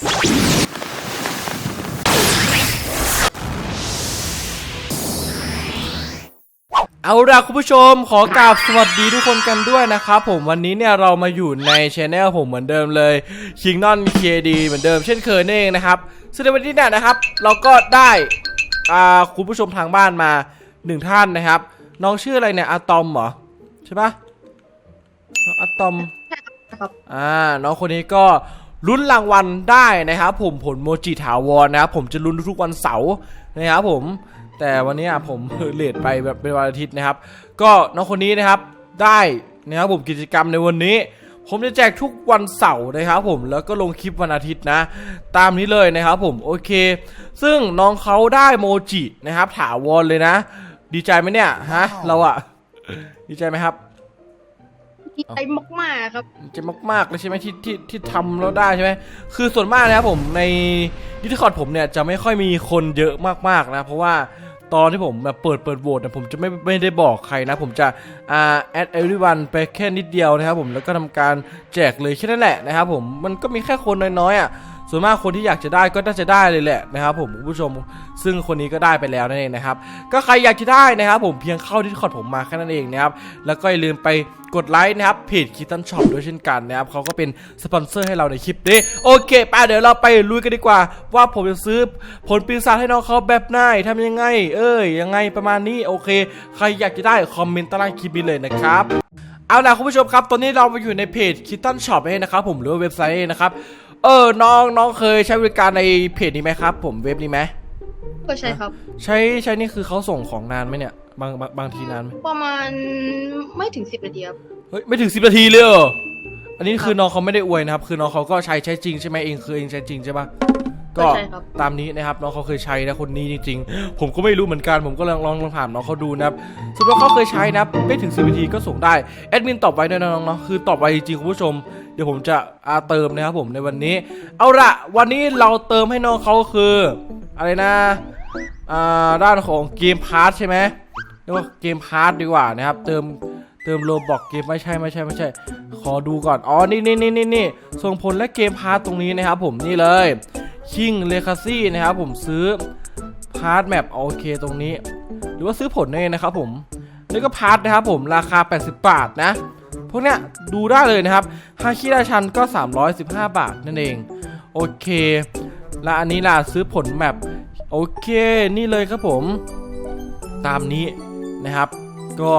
เอาล่ะคุณผู้ชมขอกราบสวัสดีทุกคนกันด้วยนะครับผมวันนี้เนี่ยเรามาอยู่ในช anel ผมเหมือนเดิมเลยคิงนอนเคดีเหมือนเดิมเช่นเคยนั่นเองนะครับซึ่งในวันนี้เนี่ยนะครับ เราก็ได้อ่าคุณผู้ชมทางบ้านมาหนึ่งท่านนะครับ น้องชื่ออะไรเนี่ยอะตอมเหรอใช่ปะน้องอะตอมครับอ่าน้องคนนี้ก็ ลุ้นรางวัลได้นะครับผมผลโมจิถาวรนะครับผมจะลุ้นทุกวันเสาร์นะครับผมแต่วันนี้ผมเลทไปแบบเป็นวันอาทิตย์นะครับ ก็น้องคนนี้นะครับได้นะครับผมกิจกรรมในวันนี้ ผมจะแจกทุกวันเสาร์นะครับผมแล้วก็ลงคลิปวันอาทิตย์นะ ตามนี้เลยนะครับผมโอเค ซึ่งน้องเขาได้โมจินะครับถาวรเลยนะ ดีใจไหมเนี่ยฮะเราอะดีใจไหมครับ ดีใจมากๆครับเจะมากๆเลยใช่ไหมที่ที่ที่ทำแล้วได้ใช่ไหมคือส่วนมากนะครับผมในดิสคอร์ดผมเนี่ยจะไม่ค่อยมีคนเยอะมากๆนะเพราะว่าตอนที่ผมแบบเปิดเปิดโหวตเนี่ยผมจะไม่ไม่ได้บอกใครนะ ผมจะอ่าแอดเอวิวันไปแค่นิดเดียวนะครับผมแล้วก็ทำการแจกเลยแค่นั้นแหละนะครับผมมันก็มีแค่คนน้อยๆอะ ส่วนมากคนที่อยากจะได้ก็น่าจะได้เลยแหละนะครับผมคุณผู้ชมซึ่งคนนี้ก็ได้ไปแล้วนั่นเองนะครับก็ใครอยากจะได้นะครับผมเพียงเข้าดิสคอร์ดผมมาแค่นั้นเองนะครับแล้วก็อย่าลืมไปกดไลค์นะครับเพจคิตันช็อปด้วยเช่นกันนะครับเขาก็เป็นสปอนเซอร์ให้เราในคลิปนี้โอเคไปเดี๋ยวเราไปลุยกันดีกว่า ว่าผมจะซื้อผลปีศาจให้น้องเขาแบบไหนทำยังไง เอ้ยยังไงประมาณนี้โอเค ใครอยากจะได้คอมเมนต์ใต้ล่างคลิปนี้เลยนะครับเอาล่ะคุณผู้ชมครับ ตอนนี้เรามาอยู่ในเพจคิตันช็อปเองนะครับผมหรือเว็บไซต์นะครับ เออ น้องน้องเคยใช้บริการในเพจนี้ไหมครับ ผมเว็บนี้ไหมก็ใช่ครับ ใช้ใช้นี่คือเขาส่งของนานไหมเนี่ยบางบางบางทีนานไหมประมาณไม่ถึงสิบนาทีครับ เฮ้ยไม่ถึงสิบนาทีเลยเหรออันนี้คือน้องเขาไม่ได้อวยนะครับ คือน้องเขาก็ใช้ใช้จริงใช่ไหมเองคือเองใช้จริงใช่ปะก็ใช่ครับ ตามนี้นะครับน้องเขาเคยใช้นะคนนี้จริง ๆ ผมก็ไม่รู้เหมือนกันผมก็ลองลองลองถามน้องเขาดูนะครับสมมติว่าเขาเคยใช้นะครับไม่ถึงสิบนาทีก็ส่งได้แอดมินตอบไว้ด้วยนะน้องเนาะคือตอบไวจริงๆคุณผู้ชมเดี๋ยวผมจะอาเติมนะครับผมในวันนี้ เอาละวันนี้เราเติมให้น้องเขาคือ อะไรนะอ่าด้านของเกมพาร์ทใช่ไหมเรียกว่าเกมพาร์ทดีกว่านะครับ เติมเติมโลบอกเกมไม่ใช่ไม่ใช่ไม่ใช่ ขอดูก่อน อ๋อ นี่นี่นี่นี่นี่ส่งผลและเกมพาร์ทตรงนี้นะครับผมนี่เลยคิงเลคาซี่นะครับผมซื้อพาร์ทแมปโอเคตรงนี้ หรือว่าซื้อผลนี่นเองนะครับผมนี่ก็พาร์ทนะครับผมราคา 80 บาทนะ พวกเนี้ยดูได้เลยนะครับฮาคิราชันก็ 315 บาทนั่นเอง โอเค และอันนี้ล่ะซื้อผลแมปโอเค นี่เลยครับผม ตามนี้นะครับ ก็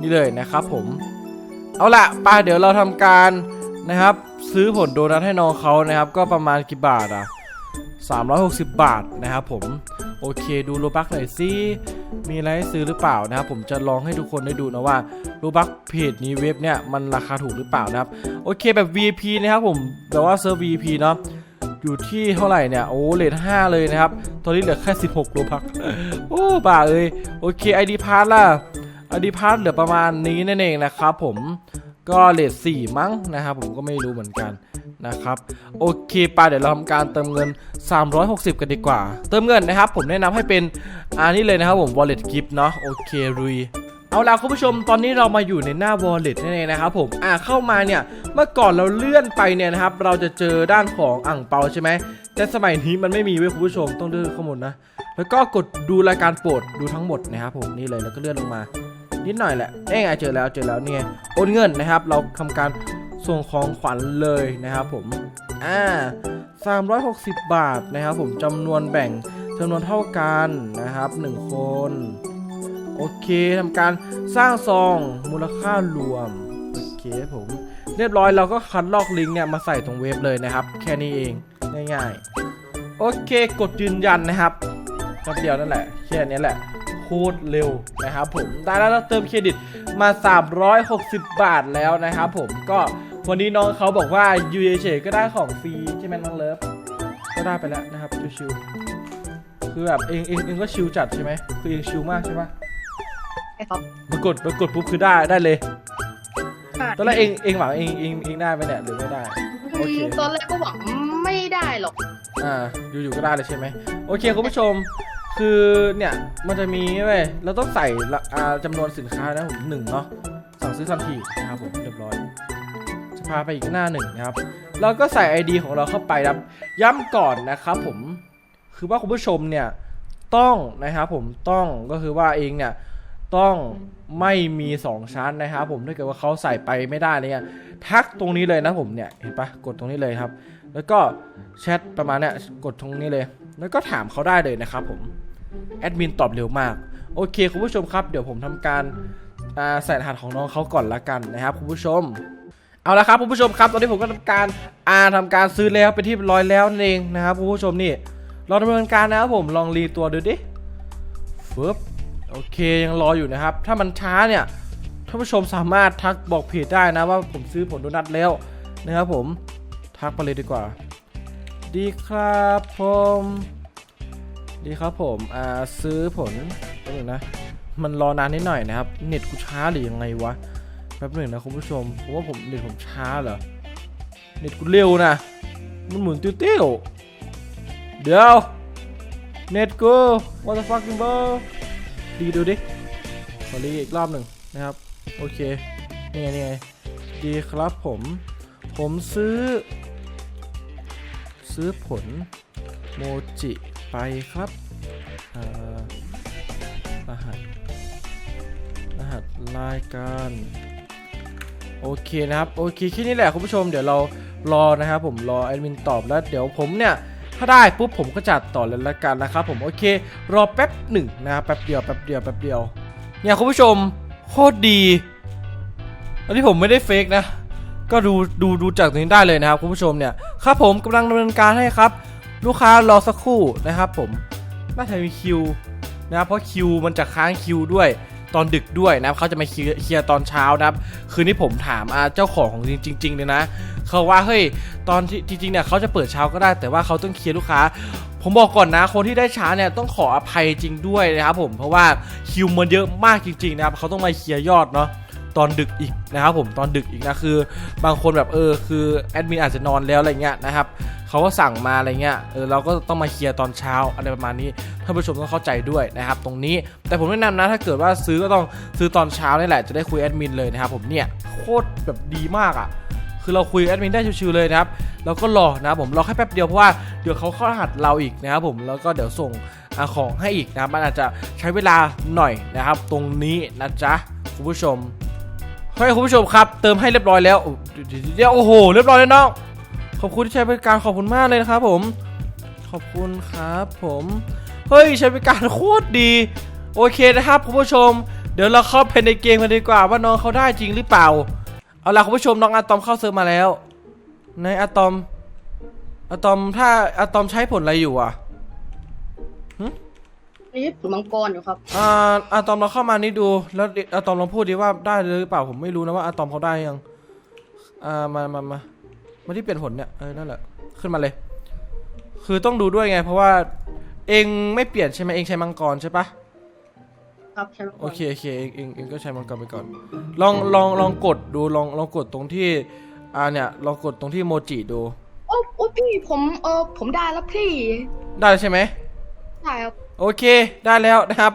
นี่เลยนะครับผม เอาละไปเดี๋ยวเราทำการนะครับ ซื้อผลโดนัทให้น้องเขานะครับ ก็ประมาณกี่บาทอะ360 บาทนะครับผม โอเคดูโลบักหน่อยสิมีอะไรให้ซื้อหรือเปล่านะครับ ผมจะลองให้ทุกคนได้ดูนะว่าโลบักเพจนี้เว็บเนี่ยมันราคาถูกหรือเปล่านะครับ โอเคแบบ VIP นะครับผมแต่ว่าเซิร์ฟ VIP เนาะอยู่ที่เท่าไหร่เนี่ย โอ้เลท5เลยนะครับ ตอนนี้เหลือแค่16โลบัก โอ้บ้าเอ้ยโอเค ID พาร์ทล่ะ ID พาร์ทเหลือประมาณนี้นั่นเองนะครับผมก็เลท4มั้งนะครับผมก็ไม่รู้เหมือนกัน นะครับโอเคไปเดี๋ยวเราทำการเติมเงิน 360 กันดีกว่า เติมเงินนะครับ ผมแนะนำให้เป็นอันนี้เลยนะครับผม wallet gift เนาะโอเครุยเอาล่ะคุณผู้ชมตอนนี้เรามาอยู่ในหน้า wallet นั่นเองนะครับผมอ่าเข้ามาเนี่ยเมื่อก่อนเราเลื่อนไปเนี่ยนะครับ เราจะเจอด้านของอ่างเปาใช่ไหมแต่สมัยนี้มันไม่มีเว้ยคุณผู้ชมต้องเลื่อนข้อมูลนะ แล้วก็กดดูรายการโปรดดูทั้งหมดนะครับผมนี่เลยแล้วก็เลื่อนลงมานิดหน่อยแหละเอ้ยไงเจอแล้วเจอแล้วเนี่ยโอนเงินนะครับ เราทำการ ส่งของขวัญเลยนะครับผม อ่า 360 บาทนะครับผมจำนวนแบ่งจำนวนเท่ากันนะครับ 1 คน โอเคทำการสร้างซองมูลค่ารวม โอเคผม เรียบร้อยเราก็คัดลอกลิงก์เนี่ยมาใส่ตรงเว็บเลยนะครับ แค่นี้เองง่ายๆ โอเคกดยืนยันนะครับแป๊บเดียวนั่นแหละ แค่นี้แหละโคตรเร็วนะครับผมได้แล้วเราเติมเครดิตมา 360 บาทแล้วนะครับผมก็ วันนี้น้องเขาบอกว่ายูเฉยๆก็ได้ของฟรีใช่ไหมน้องเลิฟก็ได้ไปแล้วนะครับชิวๆคือแบบเองเองเองก็ชิวจัดใช่ไหมคือเองชิวมากใช่ปะใช่ครับมากดมากดปุ๊บคือได้ได้เลยค่ะตอนแรกเองเองหวังเองเองเองได้ไหมเนี่ยหรือไม่ได้ โอเคอืมตอนแรกก็หวังไม่ได้หรอก อ่าอยู่ๆก็ได้เลยใช่ไหมโอเคคุณผู้ชม คือเนี่ยมันจะมีเว้ยเราต้องใส่ละอ่าจำนวนสินค้านะผมหนึ่งเนาะสั่งซื้อทันทีนะครับผมเรียบร้อยจ พาไปอีกหน้าหนึ่งนะครับ เราก็ใส่ ID ของเราเข้าไปครับ ย้ำก่อนนะครับผม คือว่าคุณผู้ชมเนี่ยต้องนะครับผมต้องก็คือว่าเองเนี่ยต้องไม่มี 2 ชั้นนะครับผมถ้าเกิดว่าเขาใส่ไปไม่ได้อะไรเนี่ยทักตรงนี้เลยนะผมเนี่ยเห็นปะกดตรงนี้เลยครับ แล้วก็แชทประมาณเนี้ยกดตรงนี้เลย แล้วก็ถามเขาได้เลยนะครับผมแอดมินตอบเร็วมากโอเคคุณผู้ชมครับ เดี๋ยวผมทำการใส่รหัสของน้องเขาก่อนละกันนะครับคุณผู้ชม เอาละครับคุณผู้ชมครับตอนนี้ผมก็ทำการอ่าทำการซื้อแล้วไปนที่ร้อยแล้วนั่นเองนะครับคุณผู้ชมนี่เราดำเนินการนะครับผมลองรีตัวดูดิฟึบโอเคยังรออยู่นะครับ ถ้ามันช้าเนี่ยท่านผู้ชมสามารถทักบอกเพจได้นะว่าผมซื้อผลโดนัทแล้วนะครับผมทักไปเลยดีกว่า ดีครับผมดีครับผมอ่าซื้อผลแป๊บนึงนะ มันรอนานนิดหน่อยนะครับ เน็ตกูช้าหรือยังไงวะ ป๊บหนึ่งนะคุณผู้ชมผมว่าผมเน็ตผมช้าเหรอเน็ตกูเร็วนะมันหมุนติ้วติ้วเดี๋ยวเน็ตกู what the fucking bro ดีดูดิขอรีอีกรอบหนึ่งนะครับ โอเคนี่ไงนี่ไงดีครับผม ผมซื้อ ซื้อผลโมจิไปครับรหัส รหัสรายการ โอเคนะครับโอเคแค่นี้แหละคุณผู้ชมเดี๋ยวเรารอนะครับผมรอแอดมินตอบแล้วเดี๋ยวผมเนี่ยถ้าได้ปุ๊บผมก็จัดต่อเลยละกันนะครับผมโอเค รอแป๊บหนึ่งนะครับแป๊บเดียวแป๊บเดียวแป๊บเดียวเนี่ยคุณผู้ชมโคตรดี อันนี้ผมไม่ได้เฟกนะ ก็ดูดูดูจากตรงนี้ได้เลยนะครับคุณผู้ชมเนี่ยครับผมกำลังดำเนินการให้ครับ ลูกค้ารอสักครู่นะครับ ผมน่าจะมีคิวนะครับเพราะคิวมันจะค้างคิวด้วย ตอนดึกด้วยนะเขาจะมาเคลียร์ตอนเช้านะครับ คืนนี้ผมถามเจ้าของของจริงๆเลยนะเขาว่าเฮ้ยตอนที่จริงๆเนี่ยเขาจะเปิดเช้าก็ได้ แต่ว่าเขาต้องเคลียร์ลูกค้า ผมบอกก่อนนะคนที่ได้ช้าเนี่ยต้องขออภัยจริงด้วยนะครับผมเพราะว่าคิวมันเยอะมากจริงๆนะครับเขาต้องมาเคลียร์ยอดเนาะตอนดึกอีกนะครับผมตอนดึกอีกนะคือบางคนแบบเออคือแอดมินอาจจะนอนแล้วอะไรเงี้ยนะครับ เขาก็สั่งมาอะไรเงี้ยเออเราก็ต้องมาเคลียร์ตอนเช้าอะไรประมาณนี้ท่านผู้ชมต้องเข้าใจด้วยนะครับตรงนี้แต่ผมแนะนำนะถ้าเกิดว่าซื้อก็ต้องซื้อตอนเช้านี่แหละจะได้คุยแอดมินเลยนะครับผมเนี่ยโคตรแบบดีมากอะคือเราคุยแอดมินได้ชิวๆเลยนะครับแล้วก็รอนะครับผมรอแค่แป๊บเดียวเพราะว่าเดี๋ยวเขาเข้ารหัสเราอีกนะครับผมแล้วก็เดี๋ยวส่งอของให้อีกนะครับมันอาจจะใช้เวลาหน่อยนะครับ ตรงนี้นะจ๊ะคุณผู้ชมเฮ้ยคุณผู้ชมครับ เติมให้เรียบร้อยแล้วโอ้เดี๋ยวโอ้โห เรียบร้อยแล้วน้อง ขอบคุณที่ใช้บริการขอบคุณมากเลยนะครับผม ขอบคุณครับผม เฮ้ยใช้บริการโคตรดี โอเคนะครับคุณผู้ชม เดี๋ยวเราเข้าไปในเกมกันดีกว่าว่าน้องเขาได้จริงหรือเปล่า เอาล่ะคุณผู้ชมน้องอะตอมเข้าเซิร์ฟมาแล้ว ในอะตอมอะตอมถ้าอะตอมใช้ผลอะไรอยู่อะนี่ผลมังกรอยู่ครับ อ่าอะตอมเราเข้ามานี่ดู แล้วอะตอมลองพูดดิว่าได้หรือเปล่าผมไม่รู้นะว่าอะตอมเขาได้ยัง อ่ามามามา มาที่เปลี่ยนผลเนี่ยเออนั่นแหละขึ้นมาเลย คือต้องดูด้วยไง เพราะว่า เองไม่เปลี่ยนใช่ไหมเองใช้มังกรใช่ปะครับใช่มังกรโอเคโอเคเองเองเองก็ใช้มังกรไปก่อน ลองลองลองกดดูลองลองกดตรงที่อ่าเนี่ยลองกดตรงที่โมจิดูโอ้โอ้พี่ผมเออผมได้แล้วพี่ได้ใช่ไหมได้ครับโอเคได้แล้วนะครับ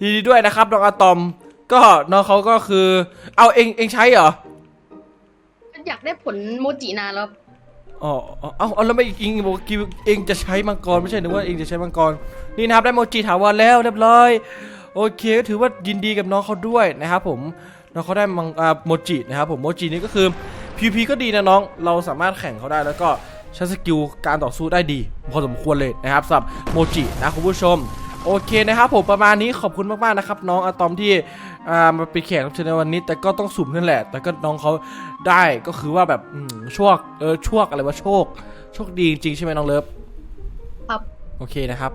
ยินดีด้วยนะครับน้องอะตอม ก็น้องเขาก็คือ เอาเองเองใช้เหรอ อยากได้ผลโมจินานแล้วอ๋อเอาเอาเอาแล้วไม่เองบอกกิวเองจะใช้มังกรไม่ใช่นึกว่าเองจะใช้มังกรนี่นะครับได้โมจิถาวรแล้วเรียบร้อยโอเคก็ถือว่ายินดีกับน้องเขาด้วยนะครับผมน้องเขาได้มังอ่าโมจินะครับผมโมจินี่ก็คือ PVP ก็ดีนะน้องเราสามารถแข่งเขาได้แล้วก็ใช้สกิลการต่อสู้ได้ดีพอสมควรเลยนะครับสำหรับโมจินะคุณผู้ชมโอเคนะครับผมประมาณนี้ขอบคุณมากๆนะครับน้องอะตอมที่ อ่ามาเป็นแขกรับเชิญในวันนี้ แต่ก็ต้องสุ่มนั่นแหละ แต่ก็น้องเขาได้ก็คือว่าแบบอืมโชคเออโชคอะไรว่าโชค โชคดีจริงๆใช่ไหมน้องเลิฟครับ โอเคนะครับ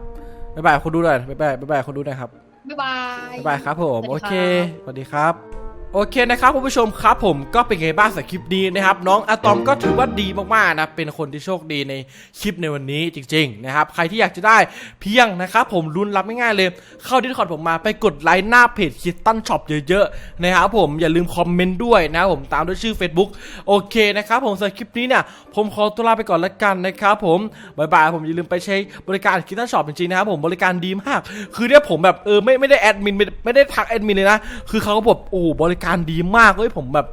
บ๊ายบายคนดูหน่อยบ๊ายบายบ๊ายบายคนดูหน่อยครับ บ๊ายบาย บ๊ายบายครับผมสโอวัสดีเคครับสวัสดีครับ โอเคนะครับคุณผู้ชมครับผมก็เป็นไงบ้างสำหรับคลิปนี้นะครับ น้องอะตอมก็ถือว่าดีมากๆนะเป็นคนที่โชคดีในคลิปในวันนี้จริงๆนะครับใครที่อยากจะได้เพียงนะครับผมรุนรับง่ายๆเลย เข้าดิสคอร์ดผมมาไปกดไลค์หน้าเพจคิดตันช็อปเยอะๆนะครับผมอย่าลืมคอมเมนต์ด้วยนะครับผมตามด้วยชื่อ Facebook โอเคนะครับผมสำหรับคลิปนี้เนี่ยผมขอตัวลาไปก่อนละกันนะครับผมบายบายผมอย่าลืมไปใช้บริการคิดตันช็อปจริงๆนะครับผมบริการดีมาก คือเนี่ยผมแบบเออไม่ไม่ได้แอดมินไม่ไม่ได้ทักแอดมินเลยนะคือเขาก็แบบโอ้บริการดีมากเฮ้ยผมแบบ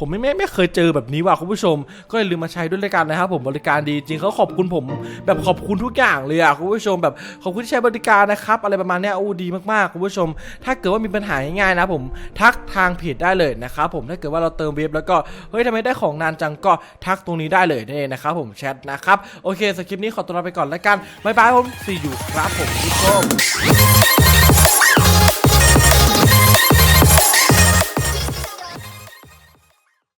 ผมไม่ไม่ไม่เคยเจอแบบนี้ว่ะคุณผู้ชม ก็อย่าลืมมาใช้ด้วยละกันนะครับผมบริการดีจริงเขาขอบคุณผมแบบขอบคุณทุกอย่างเลยอะคุณผู้ชมแบบขอบคุณที่ใช้บริการนะครับอะไรประมาณนี้โอ้ดีมากๆคุณผู้ชม ถ้าเกิดว่ามีปัญหาง่ายๆนะผมทักทางเพจได้เลยนะครับผมถ้าเกิดว่าเราเติมเว็บแล้วก็เฮ้ยทำไมได้ของนานจังก็ทักตรงนี้ได้เลยนั่นะครับผมแชทนะครับโอเคสคริปต์นี้ขอตัวลาไปก่อนแล้วกันบ๊ายบายผม see you ครับผมทุกคน